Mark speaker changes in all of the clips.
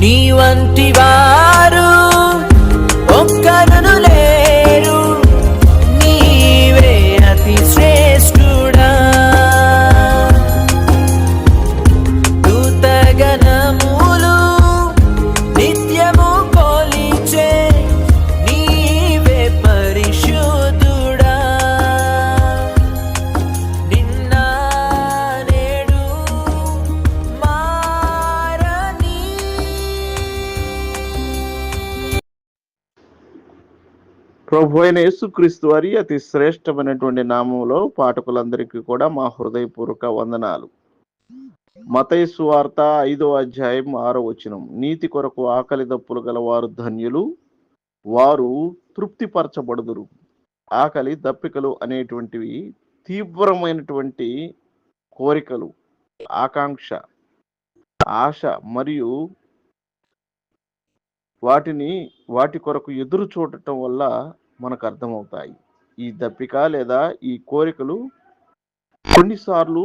Speaker 1: నీ వంటి వారు
Speaker 2: ప్రభు అయిన యేసుక్రీస్తు వారి అతి శ్రేష్టమైనటువంటి నామంలో పాఠకులందరికీ కూడా మా హృదయపూర్వక వందనాలు. మతైసు వార్త ఐదో అధ్యాయం ఆరో వచనం. నీతి కొరకు ఆకలి దప్పులు గల వారు ధన్యులు వారు తృప్తిపరచబడుదురు. ఆకలి దప్పికలు అనేటువంటివి తీవ్రమైనటువంటి కోరికలు ఆకాంక్ష ఆశ మరియు వాటిని వాటి కొరకు ఎదురు చూడటం వల్ల మనకు అర్థమవుతాయి. ఈ దప్పిక లేదా ఈ కోరికలు కొన్నిసార్లు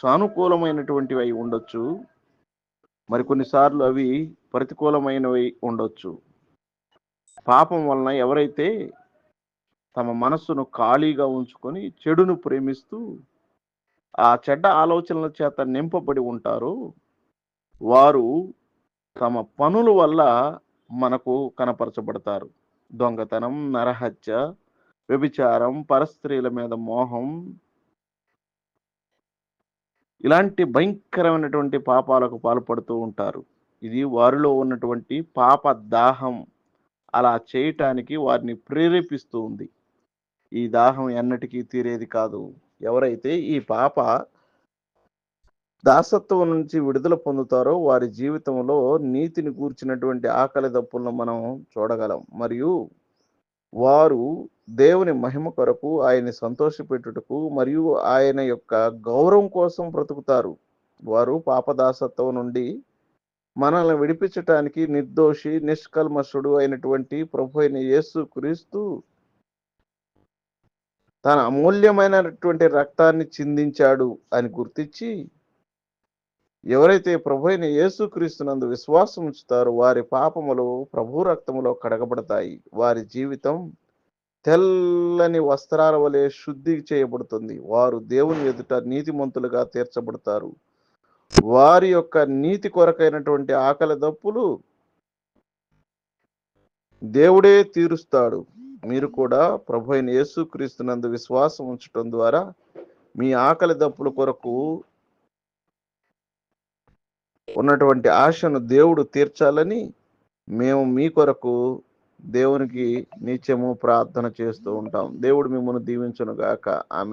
Speaker 2: సానుకూలమైనటువంటివి అయి ఉండొచ్చు. మరికొన్నిసార్లు అవి ప్రతికూలమైనవి ఉండొచ్చు. పాపం వలన ఎవరైతే తమ మనస్సును ఖాళీగా ఉంచుకొని చెడును ప్రేమిస్తూ ఆ చెడ్డ ఆలోచనల చేత నింపబడి ఉంటారో వారు తమ పనుల వల్ల మనకు కనపరచబడతారు. దొంగతనం నరహత్య వ్యభిచారం పరస్త్రీల మీద మోహం. ఇలాంటి భయంకరమైనటువంటి పాపాలకు పాల్పడుతూ ఉంటారు. ఇది వారిలో ఉన్నటువంటి పాప దాహం అలా చేయటానికి వారిని ప్రేరేపిస్తూ ఉంది. ఈ దాహం ఎన్నటికీ తీరేది కాదు. ఎవరైతే ఈ పాప దాసత్వం నుంచి విడుదల పొందుతారో వారి జీవితంలో నీతిని కూర్చినటువంటి ఆకలి దప్పులను మనం చూడగలం. మరియు వారు దేవుని మహిమ కొరకు ఆయన్ని సంతోషపెట్టుటకు మరియు ఆయన యొక్క గౌరవం కోసం బ్రతుకుతారు. వారు పాపదాసత్వం నుండి మనల్ని విడిపించటానికి నిర్దోషి నిష్కల్మషుడు అయినటువంటి ప్రభు అయిన యేసు క్రీస్తు తన అమూల్యమైనటువంటి రక్తాన్ని చిందించాడు అని గుర్తించి ఎవరైతే ప్రభు అయిన యేసుక్రీస్తునందు విశ్వాసం ఉంచుతారో వారి పాపములు ప్రభు రక్తములో కడగబడతాయి. వారి జీవితం తెల్లని వస్త్రాల వలె శుద్ధి చేయబడుతుంది. వారు దేవుని ఎదుట నీతిమంతులుగా తీర్చబడతారు. వారి యొక్క నీతి కొరకైనటువంటి ఆకలి దప్పులు దేవుడే తీరుస్తాడు. మీరు కూడా ప్రభు అయిన యేసుక్రీస్తునందు విశ్వాసం ఉంచటం ద్వారా మీ ఆకలి దప్పుల కొరకు ఉన్నటువంటి ఆశను దేవుడు తీర్చాలని మేము మీ కొరకు దేవునికి నిత్యము ప్రార్థన చేస్తూ ఉంటాం. దేవుడు మిమ్మల్ని దీవించును గాక ఆమె